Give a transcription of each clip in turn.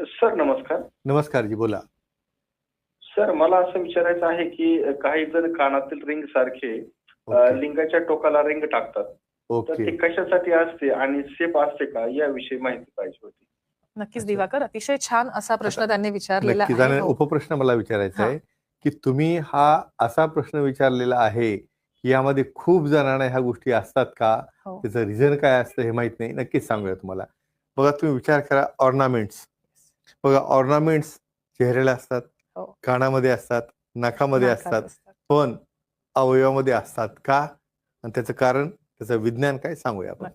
Sir नमस्कार. नमस्कार जी बोला. सर मला असं विचारायचं आहे की काही जण कानातील रिंग सारखे लिंगाच्या टोकाला रिंग टाकतात तर ओके. ते कशासाठी असते आणि सेफ असते का? याविषयी माहिती पाहिजे होती. नक्कीच. दिवाकर अतिशय छान असा प्रश्न त्यांनी विचारलेला आहे. हो. उपप्रश्न मला विचारायचा. आहे की तुम्ही हा असा प्रश्न विचारलेला आहे की यामध्ये खूप जणांना ह्या गोष्टी असतात का? हो. त्याचं रिझन काय असतं हे माहीत नाही. नक्कीच सांगूया तुम्हाला. बघा तुम्ही विचार करा ऑर्नामेंट्स बघा ऑर्नामेंट्स चेहऱ्याला असतात हो. कानामध्ये असतात नाकामध्ये असतात. पण अवयवामध्ये असतात का? आणि त्याचं कारण त्याचं विज्ञान काय सांगूया आपण.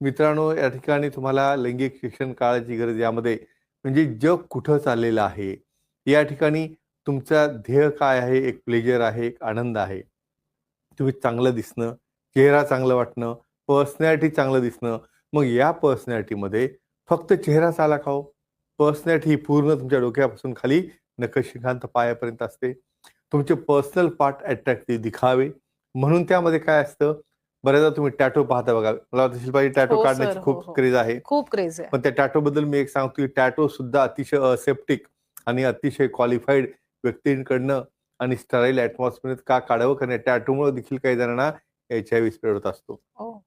मित्रांनो या ठिकाणी तुम्हाला लैंगिक शिक्षण काळाची गरज यामध्ये म्हणजे जग कुठं चाललेलं आहे? या ठिकाणी तुमचा ध्येय काय आहे? एक प्लेजर आहे एक आनंद आहे. तुम्ही चांगलं दिसणं चेहरा चांगलं वाटणं पर्सनॅलिटी चांगलं दिसणं मग या पर्सनॅलिटीमध्ये फक्त चेहरा चाला खाओ पर्सनॅलिटी ही पूर्ण तुमच्या डोक्यापासून खाली नखशिखांत पायापर्यंत असते. तुमचे पर्सनल पार्ट अट्रॅक्टिव्ह दिखावे. म्हणून त्यामध्ये काय असतं? बऱ्याचदा तुम्ही टॅटो पाहता बघा. मला शिल्पाची टॅटो हो, काढण्याची हो, खूप हो. क्रेज आहे. खूप क्रेज आहे. पण त्या टॅटो बद्दल मी एक सांगतो की टॅटो सुद्धा अतिशय असेप्टिक आणि अतिशय क्वालिफाईड व्यक्तींकडनं आणि स्टराईल ऍटमॉस्फिअर का काढावं? कारण टॅटोमुळे देखील काही जणांना एच आय व्ही स्प्रेड होत असतो. हो.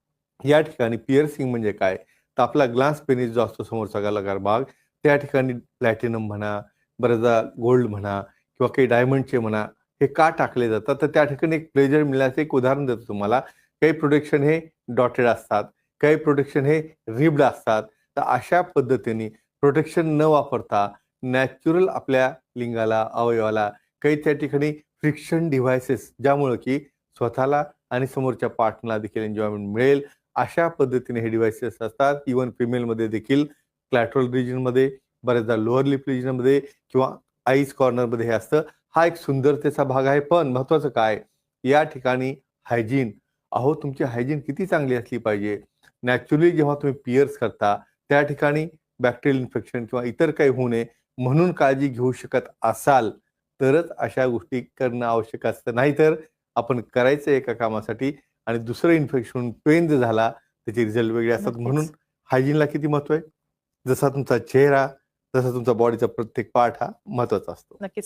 या ठिकाणी पिअर्सिंग म्हणजे काय? तर आपला ग्लास पेनिस जो असतो समोरचा गलाकार भाग त्या ठिकाणी प्लॅटिनम म्हणा बरेचदा गोल्ड म्हणा किंवा काही डायमंडचे म्हणा हे का टाकले जातात? तर त्या ठिकाणी एक प्लेजर मिळण्याचं एक उदाहरण देतो तुम्हाला. काही प्रोडक्शन हे डॉटेड असतात काही प्रोटेक्शन हे रिब्ड असतात. तर अशा पद्धतीने प्रोटेक्शन न वापरता नॅचरल आपल्या लिंगाला अवयवाला काही त्या ठिकाणी फ्रिक्शन डिव्हायसेस ज्यामुळं की स्वतःला आणि समोरच्या पार्टनरला देखील एन्जॉयमेंट मिळेल. अशा पद्धतीने हे डिव्हायसेस असतात. इवन फिमेलमध्ये देखील क्लॅट्रल रिजनमध्ये बऱ्याचदा लोअर लिप रिजनमध्ये किंवा आईज कॉर्नरमध्ये हे असतं. हा एक सुंदरतेचा भाग आहे पण महत्वाचं काय? या ठिकाणी हायजीन अहो तुमची हायजीन किती चांगली असली पाहिजे? नॅचरली जेव्हा तुम्ही पिअर्स करता त्या ठिकाणी बॅक्टेरियल इन्फेक्शन किंवा इतर काही होऊ नये म्हणून काळजी घेऊ शकत असाल तरच अशा गोष्टी करणं आवश्यक असतं. नाहीतर आपण करायचं एका कामासाठी आणि दुसरं इन्फेक्शन पेन जर झाला त्याचे रिझल्ट वेगळे असतात. म्हणून हायजीनला किती महत्त्व आहे? जसा तुमचा चेहरा तसा तुमचा बॉडीचा प्रत्येक पार्ट हा महत्त्वाचा असतो. नक्कीच.